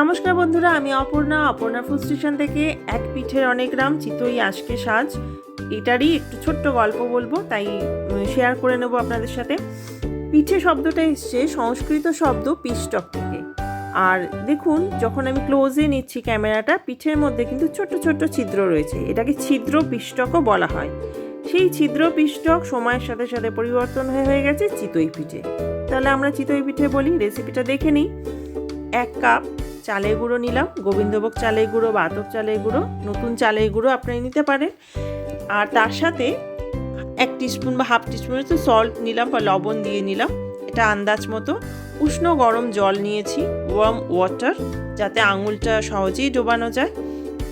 নমস্কার বন্ধুরা, আমি অপর্ণা। অপর্ণা ফুড স্টেশন থেকে এক পিঠের অনেক গ্রাম চিতই আজকে সাজ। এটারই একটু ছোট্ট গল্প বলব, তাই শেয়ার করে নেব আপনাদের সাথে। পিঠে শব্দটা এসছে, সংস্কৃত শব্দ পিষ্টক থেকে। আর দেখুন, যখন আমি ক্লোজে নিচ্ছি ক্যামেরাটা, পিঠের মধ্যে কিন্তু ছোট্ট ছোট্ট ছিদ্র রয়েছে। এটাকে ছিদ্র পিষ্টকও বলা হয়। সেই ছিদ্র পিষ্টক সময়ের সাথে সাথে পরিবর্তন হয়ে হয়ে গেছে চিতই পিঠে। তাহলে আমরা চিতই পিঠে বলি রেসিপিটা দেখে নিই। এক কাপ চালের গুঁড়ো নিলাম। গোবিন্দভোগ চালের গুঁড়ো বা আতপ চালের গুঁড়ো, নতুন চালের গুঁড়ো আপনারা নিতে পারেন। আর তার সাথে এক টিস্পুন বা হাফ টিস্পুন একটু সল্ট নিলাম বা লবণ দিয়ে নিলাম। এটা আন্দাজ মতো। উষ্ণ গরম জল নিয়েছি ওয়ার্ম ওয়াটার যাতে আঙুলটা সহজেই ডোবানো যায়।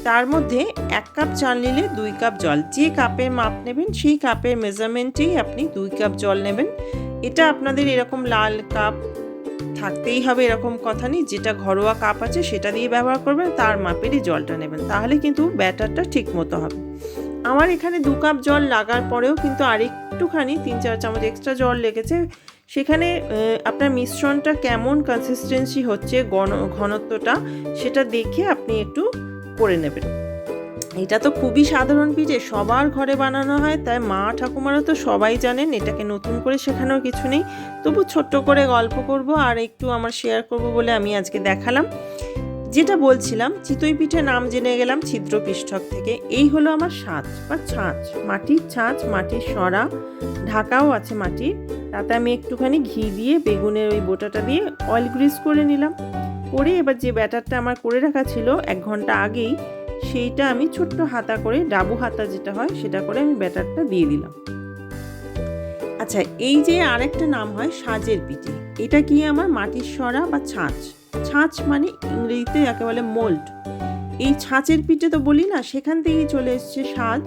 তার মধ্যে এক কাপ চাল নিলে দুই কাপ জল। যে কাপের মাপ নেবেন, সেই কাপের মেজারমেন্টেই আপনি দুই কাপ জল নেবেন। এটা আপনাদের এরকম লাল কাপ থাকতেই হবে এরকম কথা নেই, যেটা ঘরোয়া কাপ আছে সেটা দিয়ে ব্যবহার করবেন, তার মাপেরই জলটা নেবেন, তাহলে কিন্তু ব্যাটারটা ঠিক মতো হবে। আমার এখানে দু কাপ জল লাগার পরেও কিন্তু আরেকটুখানি, তিন চার চামচ এক্সট্রা জল লেগেছে। সেখানে আপনার মিশ্রণটা কেমন কনসিস্টেন্সি হচ্ছে ঘন ঘনত্বটা, সেটা দেখে আপনি একটু করে নেবেন। এটা তো খুবই সাধারণ পিঠে, সবার ঘরে বানানো হয়, তাই মা ঠাকুমারা তো সবাই জানেন এটাকে নতুন করে শেখানোর কিছু নেই। তবু ছোট্ট করে গল্প করব আর একটু আমার শেয়ার করব বলে আমি আজকে দেখালাম। যেটা বলছিলাম, চিতই পিঠে নাম জেনে গেলাম ছিদ্র পৃষ্ঠক থেকে। এই হলো আমার সাঁচ বা ছাঁচ। মাটির ছাঁচ, মাটির সরা, ঢাকাও আছে মাটির। তাতে আমি একটুখানি ঘি দিয়ে, বেগুনের ওই বোটাটা দিয়ে অয়েল গ্রিস করে নিলাম। করে এবার যে ব্যাটারটা আমার করে রাখা ছিল, এক ঘণ্টা আগেই সেইটা আমি ছোট্ট হাতা করে, ডাবু হাতা যেটা হয়, সেটা করে আমি ব্যাটারটা দিয়ে দিলাম। আচ্ছা এই যে আরেকটা নাম হয় সাজের পিঠে। এটা কি আমার মাটির সরা বা ছাঁচ? ছাঁচ মানে ইংরেজিতে যাকে বলে মোল্ড। এই ছাঁচের পিঠে তো বলি না, সেখান থেকেই চলে এসছে সাজ,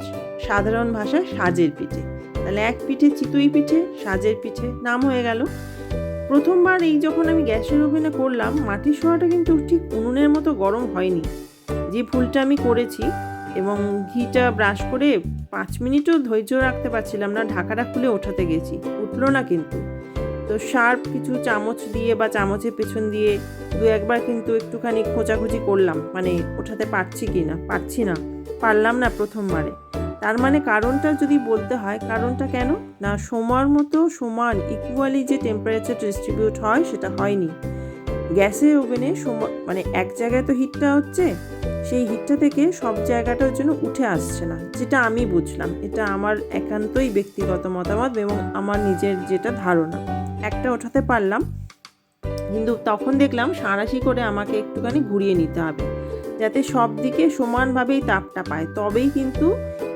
সাধারণ ভাষায় সাজের পিঠে। তাহলে এক পিঠে চিতই পিঠে, সাজের পিঠে, নাম হয়ে গেল। প্রথমবার এই যখন আমি গ্যাসের ওভেনে করলাম, মাটির সোয়াটা কিন্তু ঠিক উনুনের মতো গরম হয়নি। যে ভুলটা আমি করেছি এবং ঘিটা ব্রাশ করে পাঁচ মিনিটও ধৈর্য রাখতে পারছিলাম না, ঢাকাটা খুলে ওঠাতে গেছি। উঠল না কিন্তু। তো শার্প কিছু চামচ দিয়ে বা চামচের পেছন দিয়ে দু একবার কিন্তু একটুখানি খোঁচাখুচি করলাম মানে ওঠাতে পারছি কি না, পারছি না, পারলাম না প্রথমবারে। তার মানে কারণটা যদি বলতে হয়, কারণটা কেন? না, সময়ের মতো সমান ইকুয়ালি যে টেম্পারেচার ডিস্ট্রিবিউট হয়, সেটা হয়নি। গ্যাসের ওভেনে মানে এক জায়গায় তো হিটটা হচ্ছে, সেই হিটটা থেকে সব জায়গাটার জন্য উঠে আসছে না, যেটা আমি বুঝলাম। এটা আমার একান্তই ব্যক্তিগত মতামত এবং আমার নিজের যেটা ধারণা। একটা ওঠাতে পারলাম, কিন্তু তখন দেখলাম সাঁড়াশি করে আমাকে একটুখানি ঘুরিয়ে নিতে হবে, যাতে সব দিকে সমানভাবেই তাপটা পায়। তবেই কিন্তু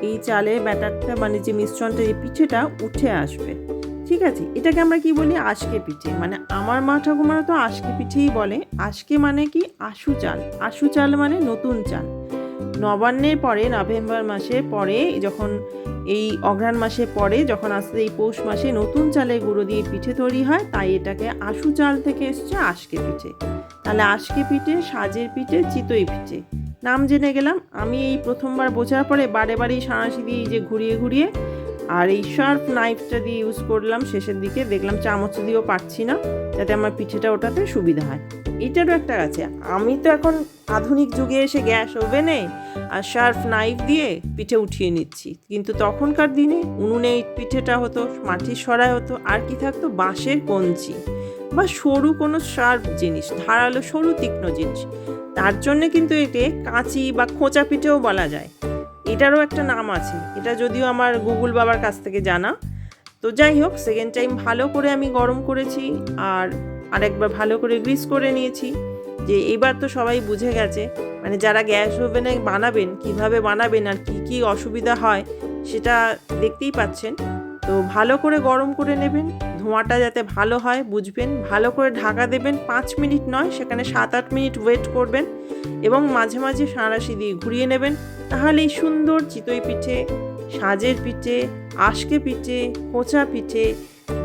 এই চালের ব্যাটারটা মানে যে মিশ্রণটা এই পিঠেটা, উঠে আসবে। ঠিক আছে, এটাকে আমরা কি বলি? আশকে পিঠে। মানে আমার মা ঠাকুমারা তো আশকে পিঠেই বলে। আশকে মানে কি? আশু চাল। আশু চাল মানে নতুন চাল। নবান্নের পরে, নভেম্বর মাসে পরে, যখন এই অঘ্রাণ মাসে পরে, যখন আসতে এই পৌষ মাসে নতুন চালের গুঁড়ো দিয়ে পিঠে তৈরি হয়, তাই এটাকে আশু চাল থেকে এসছে আশকে পিঠে। তাহলে আশকে পিঠে, সাজের পিঠে, চিতই পিঠে। নাম জেনে গেলাম। আমি এই প্রথমবার বোঝার পরে বারে বারেই সাঁড়াশি দিয়ে যে ঘুরিয়ে ঘুরিয়ে আর এই শার্প নাইফটা দিয়ে ইউজ করলাম, শেষের দিকে দেখলাম চামচ দিয়েও পারছি না, যাতে আমার পিঠেটা ওটাতে সুবিধা হয়। এটারও একটা আছে, আমি তো এখন আধুনিক যুগে এসে গ্যাস ওভেনে আর শার্প নাইফ দিয়ে পিঠে উঠিয়ে নিচ্ছি। কিন্তু তখনকার দিনে উনুনে পিঠেটা হতো, মাটির সরাই হতো, আর কি থাকতো বাঁশের কঞ্চি বা সরু কোনো শার্প জিনিস, ধারালো সরু তীক্ষ্ণ জিনিস। তার জন্য কিন্তু একে কাঁচি বা খোঁচা পিঠেও বলা যায়। এটারও একটা নাম আছে। এটা যদিও আমার গুগল বাবার কাছ থেকে জানা। তো যাই হোক সেকেন্ড টাইম ভালো করে আমি গরম করেছি আর আরেকবার ভালো করে গ্রিস করে নিয়েছি। যে এবার তো সবাই বুঝে গেছে মানে যারা গ্যাস ওভেনে বানাবেন, কীভাবে বানাবেন আর কি কি অসুবিধা হয়, সেটা দেখতেই পাচ্ছেন। তো ভালো করে গরম করে নেবেন, ধোঁয়াটা যাতে ভালো হয়, বুঝবেন। ভালো করে ঢাকা দেবেন, পাঁচ মিনিট নয়, সেখানে সাত আট মিনিট ওয়েট করবেন এবং মাঝে মাঝে সাঁড়াশি দিয়ে ঘুরিয়ে নেবেন। তাহলে এই সুন্দর চিতই পিঠে, সাজের পিঠে, আশকে পিঠে, খোঁচা পিঠে,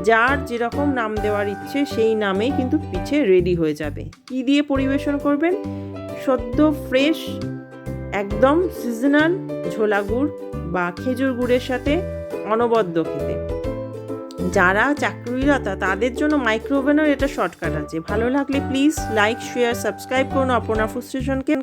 যার যেরকম নাম দেওয়ার ইচ্ছে সেই নামেই কিন্তু পিঠে রেডি হয়ে যাবে। কি দিয়ে পরিবেশন করবেন? সদ্য ফ্রেশ একদম সিজনাল ঝোলা গুড় বা খেজুর গুড়ের সাথে অনবদ্য খেতে। যারা চাকরিরতা, তাদের জন্য মাইক্রো ওভেনের এটা শর্টকাট আছে। ভালো লাগলে প্লিজ লাইক শেয়ার সাবস্ক্রাইব করুন অপর্ণা ফুড স্টেশনকে